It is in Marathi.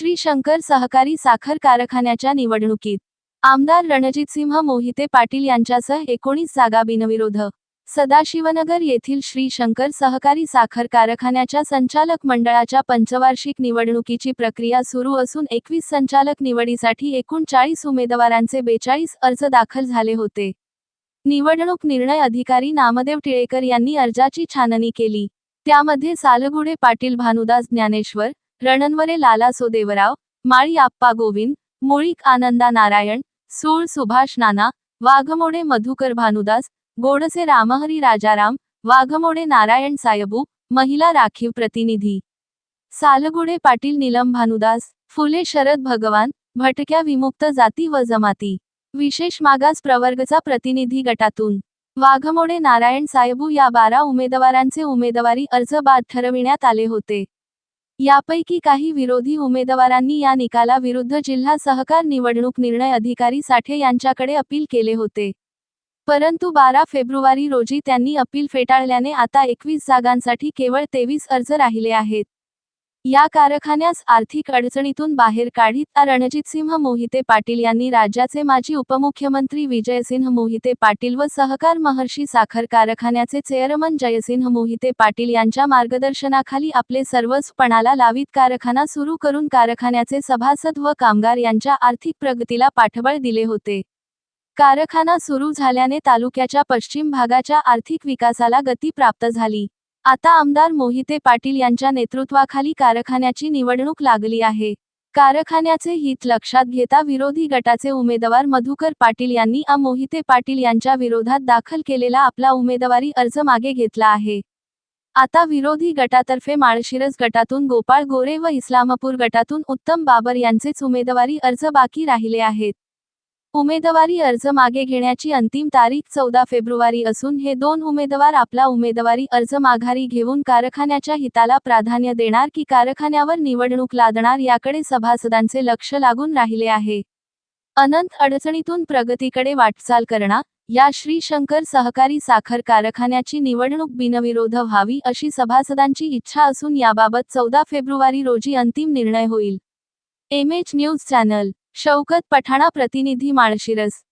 श्री शंकर सहकारी साखर कारखान्याच्या निवडणुकीत. आमदार रणजितसिंह मोहिते पाटील यांच्यासह एकोणीस जागा बिनविरोध. सदाशिवनगर येथील श्री शंकर सहकारी साखर कारखान्याच्या संचालक मंडळाच्या पंचवार्षिक निवडणुकीची प्रक्रिया सुरू असून एकवीस संचालक निवडीसाठी एकूण चाळीस उमेदवारांचे बेचाळीस अर्ज दाखल झाले होते. निवडणूक निर्णय अधिकारी नामदेव टिळेकर यांनी अर्जाची छाननी केली. त्यामध्ये सालगुडे पाटील भानुदास ज्ञानेश्वर रणनवरे लाला सोदेवराव माळी आप्पा गोविंद मुळीक आनंदा नारायण सूळ सुभाष नाना वाघमोडे मधुकर भानुदास गोडसे रामहरी राजाराम वाघमोडे नारायण सायबू महिला राखीव प्रतिनिधी. सालगुडे पाटील निलम भानुदास फुले शरद भगवान भटक्या विमुक्त जाती व जमाती. विशेष मागास प्रवर्गचा प्रतिनिधी गटातून. वाघमोडे नारायण सायबू या बारा उमेदवारांचे उमेदवारी अर्ज बाद ठरविण्यात आले होते. यापैकी काही विरोधी उमेदवारांनी या निकालाविरुद्ध जिल्हा सहकार निवडणूक निर्णय अधिकारी साठे यांच्याकडे अपील केले होते. परंतु बारा फेब्रुवारी रोजी त्यांनी अपील फेटाळल्याने आता एकवीस जागांसाठी केवळ तेवीस अर्ज राहिले आहेत. या कारखान्यास आर्थिक अडचणीतून बाहेर काढीत रणजितसिंह मोहिते पाटील यांनी राज्याचे माजी उपमुख्यमंत्री विजयसिंह मोहिते पाटील व सहकार महर्षी साखर कारखान्याचे चेअरमन जयसिंह मोहिते पाटील यांच्या मार्गदर्शनाखाली आपले सर्वस्व लावित लावीत कारखाना सुरू करून कारखान्याचे सभासद व कामगार यांच्या आर्थिक प्रगतीला पाठबळ दिले होते. कारखाना सुरू झाल्याने तालुक्याच्या पश्चिम भागाच्या आर्थिक विकासाला गती प्राप्त झाली. आता आमदार मोहिते पाटील यांच्या नेतृत्वाखाली कारखान्याची निवडणूक लागली आहे. कारखान्याचे हित लक्षात घेता विरोधी गटाचे उमेदवार मधुकर पाटील यांनी आ मोहिते पाटील यांच्या विरोधात दाखल केलेला आपला उमेदवारी अर्ज मागे घेतला आहे. आता विरोधी गटातर्फे माळशिरस गटातून गोपाळ गोरे व इस्लामपूर गटातून उत्तम बाबर यांचेच उमेदवारी अर्ज बाकी राहिले आहेत. उमेदवारी अर्ज मागे घेण्याची अंतिम तारीख चौदा फेब्रुवारी असून हे दोन उमेदवार आपला उमेदवारी अर्ज माघारी घेऊन कारखान्याच्या हिताला प्राधान्य देणार की कारखान्यावर निवडणूक लादणार याकडे सभासदांचे लक्ष लागून राहिले आहे. अनंत अडचणीतून प्रगतीकडे वाटचाल करणार या श्री शंकर सहकारी साखर कारखान्याची निवडणूक बिनविरोध व्हावी अशी सभासदांची इच्छा असून याबाबत चौदा फेब्रुवारी रोजी अंतिम निर्णय होईल. M H news channel Shaukat पठाणा प्रतिनिधी माळशिरस.